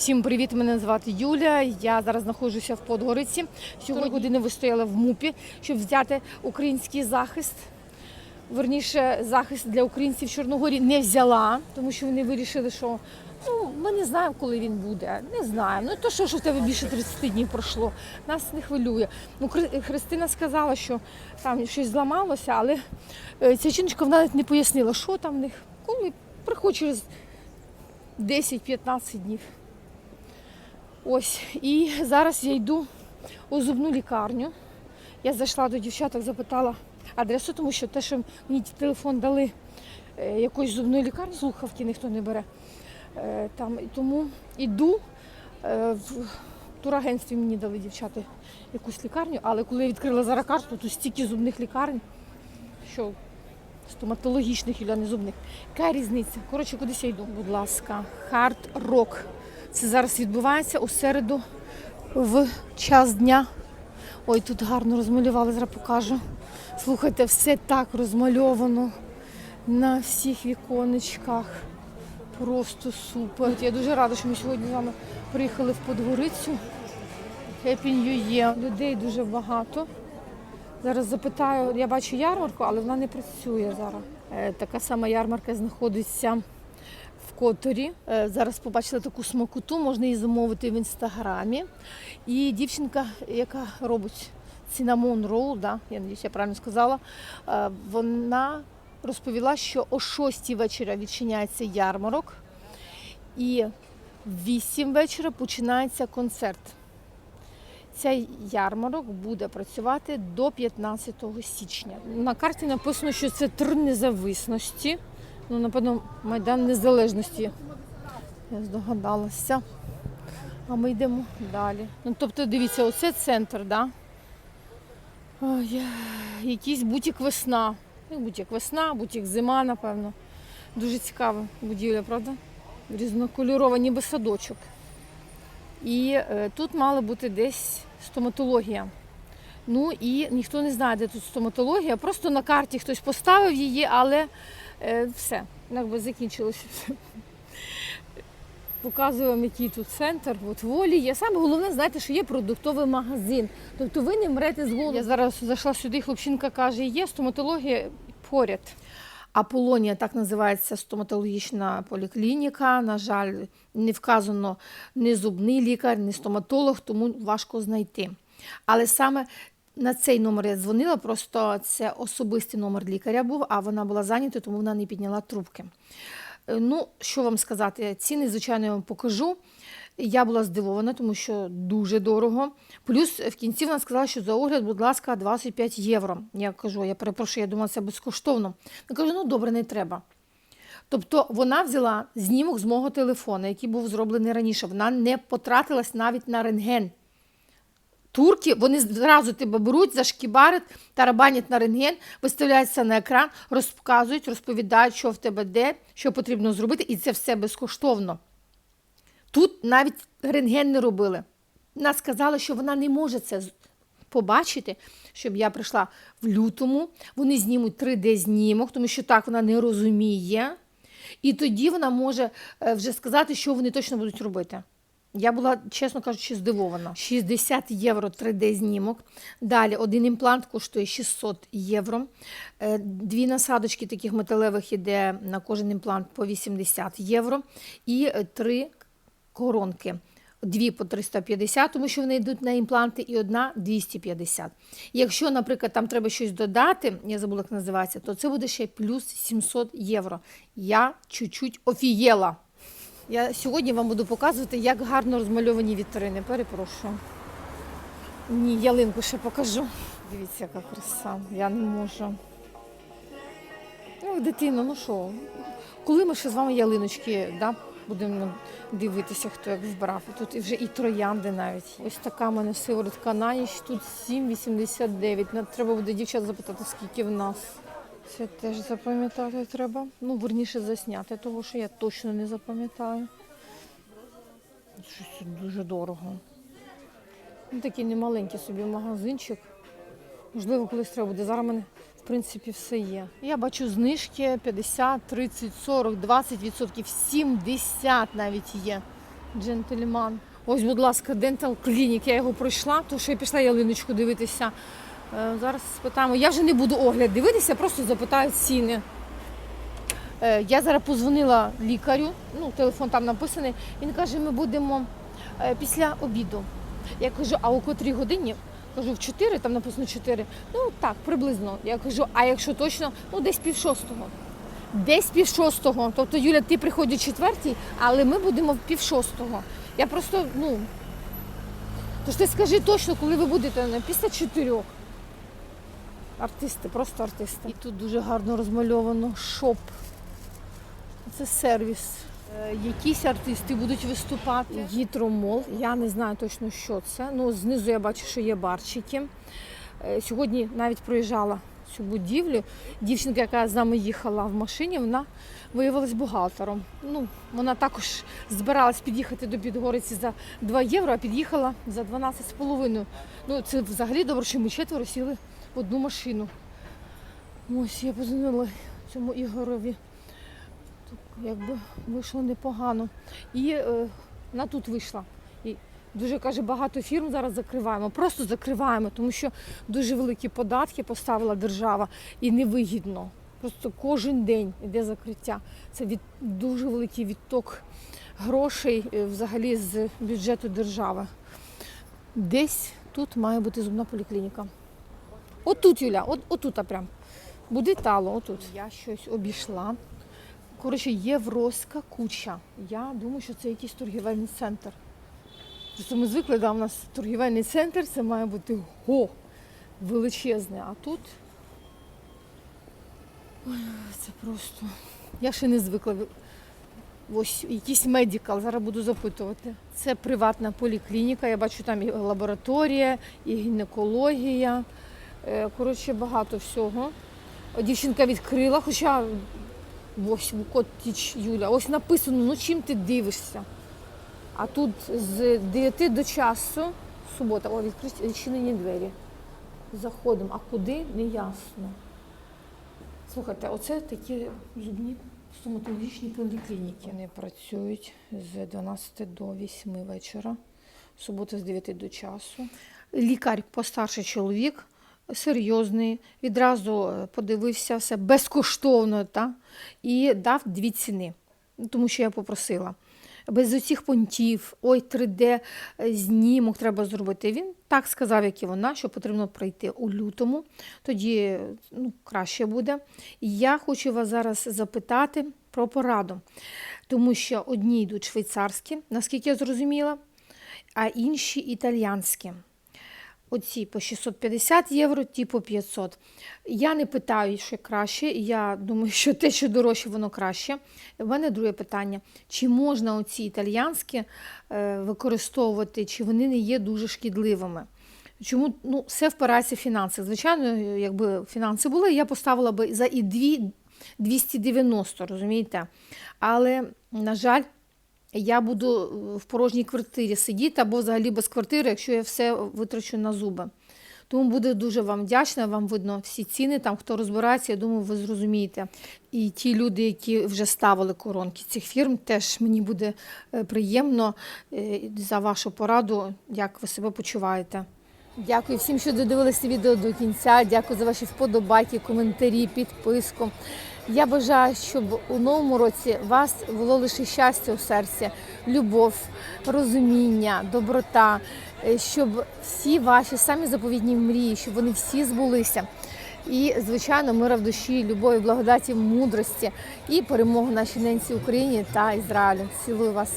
Всім привіт! Мене звати Юля. Я зараз знаходжуся в Подгориці. Сьогодні години вистояла в МУПі, щоб взяти український захист. Верніше, захист для українців в Чорногорі не взяла, тому що вони вирішили, що ну, ми не знаємо, коли він буде. Не знаємо. Ну то що, що в тебе більше 30 днів пройшло, нас не хвилює. Ну, Христина сказала, що там щось зламалося, але е, ця жіночка вона навіть не пояснила, що там в них, коли приходить через 10-15 днів. Ось, і зараз я йду у зубну лікарню. Я зайшла до дівчаток, запитала адресу, тому що те, що мені телефон дали е, якоїсь зубної лікарні, слухавки ніхто не бере. Е, Там, тому йду е, в турагентстві мені дали дівчата якусь лікарню, але коли я відкрила зараз карту, то стільки зубних лікарень, що стоматологічних і не зубних. Яка різниця? Коротше, кудись я йду. Будь ласка, хард рок. Це зараз відбувається у середу в час дня. Ой, тут гарно розмалювали, зараз покажу. Слухайте, все так розмальовано на всіх віконечках. Просто супер. Я дуже рада, що ми сьогодні з вами приїхали в Подгорицю. New Year. Людей дуже багато. Зараз запитаю, я бачу ярмарку, але вона не працює зараз. Е, Така сама ярмарка знаходиться Которі. Е, Зараз побачила таку смакоту, можна її замовити в інстаграмі. І дівчинка, яка робить цинамон рол, да, я надіюсь, я правильно сказала, е, вона розповіла, що о 6 вечора відчиняється ярмарок, і в 8 вечора починається концерт. Цей ярмарок буде працювати до 15 січня. На карті написано, що це Тр независності. Ну, напевно, Майдан Незалежності. Я здогадалася. А ми йдемо далі. Ну, тобто, дивіться, оце центр, да? Ой, якийсь бутік весна. Ну, Бутік весна, бутік зима, напевно. Дуже цікава будівля, правда? Різнокольорова, ніби садочок. І е, тут мала бути десь стоматологія. Ну і ніхто не знає, де тут стоматологія. Просто на карті хтось поставив її, але все, якби закінчилося все. Показую вам, який тут центр. От волі є. Саме головне, знаєте, що є продуктовий магазин. Тобто ви не мрете з голоду. Я зараз зайшла сюди, хлопчинка каже, є стоматологія поряд. Аполонія, так називається стоматологічна поліклініка. На жаль, не вказано ні зубний лікар, ні стоматолог, тому важко знайти. Але саме на цей номер я дзвонила, просто це особистий номер лікаря був, а вона була зайнята, тому вона не підняла трубки. Е, Ну, що вам сказати, ціни, звичайно, я вам покажу. Я була здивована, тому що дуже дорого. Плюс в кінці вона сказала, що за огляд, будь ласка, 25 євро. Я кажу, я перепрошую, я думала, це безкоштовно. Я кажу, ну добре, не треба. Тобто вона взяла знімок з мого телефона, який був зроблений раніше. Вона не потратилась навіть на рентген. Турки вони зразу тебе беруть, зашкібарять, тарабанять на рентген, виставляються на екран, розказують, розповідають, що в тебе де, що потрібно зробити, і це все безкоштовно. Тут навіть рентген не робили. Вона сказала, що вона не може це побачити, щоб я прийшла в лютому. Вони знімуть 3D-знімок, тому що так вона не розуміє. І тоді вона може е, вже сказати, що вони точно будуть робити. Я була, чесно кажучи, здивована. 60 євро 3D-знімок. Далі один імплант коштує 600 євро. Е, Дві насадочки таких металевих іде на кожен імплант по 80 євро. І е, три коронки. Дві по 350, тому що вони йдуть на імпланти, і одна 250. Якщо, наприклад, там треба щось додати, я забула, як називається, то це буде ще плюс 700 євро. Я чуть-чуть офієла. Я сьогодні вам буду показувати, як гарно розмальовані вітрини. Перепрошую. Ні, ялинку ще покажу. Дивіться, яка краса. Я не можу. Ну, дитина, ну що, коли ми ще з вами ялиночки да, будемо дивитися, хто як вбрав. Тут вже і троянди навіть. Ось така в мене сиворотка на ніч, тут 7,89. Ну, Треба буде дівчат запитати, скільки в нас. Це теж запам'ятати треба. Ну, верніше засняти, тому що я точно не запам'ятаю. Щось дуже дорого. Ну, такий немаленький собі магазинчик. Можливо, колись треба буде. Зараз в мене, в принципі, все є. Я бачу знижки 50, 30, 40, 20 відсотків, 70 навіть є. Джентльман. Ось, будь ласка, Dental Clinic. Я його пройшла, тому що я пішла ялиночку дивитися. Е, Зараз спитаємо. Я вже не буду огляд дивитися, просто запитаю ціни. Е, Я зараз позвонила лікарю, ну, телефон там написаний. Він каже, ми будемо е, після обіду. Я кажу, а о котрій годині? Кажу, в 4, там написано 4. Ну так, приблизно. Я кажу, а якщо точно, ну десь пів шостого. Десь пів шостого. Тобто, Юля, ти приходиш четвертій, але ми будемо в пів шостого. Я просто, ну. Тож ти скажи точно, коли ви будете після чотирьох. Артисти, просто артисти. І тут дуже гарно розмальовано шоп. Це сервіс. Е, Якісь артисти будуть виступати. Гітромол. Я не знаю точно, що це. Ну, знизу я бачу, що є барчики. Е, Сьогодні навіть проїжджала цю будівлю. Дівчинка, яка з нами їхала в машині, вона виявилась бухгалтером. Ну, вона також збиралась під'їхати до Підгориці за 2 євро, а під'їхала за 12,5. Ну, це взагалі добре, що ми четверо сіли одну машину. Ось я позвонила цьому Ігорові. Тут якби вийшло непогано. І е, вона тут вийшла. І дуже каже, багато фірм зараз закриваємо. Просто закриваємо, тому що дуже великі податки поставила держава і невигідно. Просто кожен день йде закриття. Це від дуже великий відток грошей е, взагалі з бюджету держави. Десь тут має бути зубна поліклініка. Отут, Юля, от, отут прям. Буде тало, отут. Я щось обійшла. Коротше, євроська куча. Я думаю, що це якийсь торгівельний центр. Просто ми звикли, да, у нас торгівельний центр, це має бути го величезне. А тут Ой, це просто. Я ще не звикла. Ось якийсь медикал, зараз буду запитувати. Це приватна поліклініка. Я бачу, там і лабораторія, і гінекологія. Е, Коротше, багато всього. Дівчинка відкрила, хоча ось Котіч Юля, ось написано, ну чим ти дивишся. А тут з 9 до часу, субота, о, відкриті відчинені двері. Заходимо. А куди не ясно. Слухайте, оце такі зубні стоматологічні поліклініки. Вони працюють з 12 до 8 вечора, субота з 9 до часу. Лікар постарший чоловік, серйозний, відразу е, подивився все безкоштовно та, і дав дві ціни, тому що я попросила. Без усіх понтів, ой, 3D знімок треба зробити. Він так сказав, як і вона, що потрібно пройти у лютому, тоді ну, краще буде. Я хочу вас зараз запитати про пораду, тому що одні йдуть швейцарські, наскільки я зрозуміла, а інші італіянські. Оці по 650 євро, ті по 500. Я не питаю, що краще. Я думаю, що те, що дорожче, воно краще. У мене друге питання: чи можна оці італіянські е, використовувати, чи вони не є дуже шкідливими? Чому ну, все впирається в фінанси? Звичайно, якби фінанси були, я поставила би за і дві 290, розумієте? Але, на жаль, я буду в порожній квартирі сидіти або взагалі без квартири, якщо я все витрачу на зуби. Тому буду дуже вам вдячна, вам видно всі ціни, там хто розбирається, я думаю, ви зрозумієте. І ті люди, які вже ставили коронки цих фірм, теж мені буде е, приємно е, за вашу пораду, як ви себе почуваєте. Дякую всім, що додивилися відео до кінця. Дякую за ваші вподобайки, коментарі, підписку. Я бажаю, щоб у новому році вас було лише щастя у серці, любов, розуміння, доброта, е, щоб всі ваші самі заповідні мрії, щоб вони всі збулися. І, звичайно, мира в душі, любові, благодаті, мудрості і перемогу нашій ненці Україні та Ізраїлю. Цілую вас.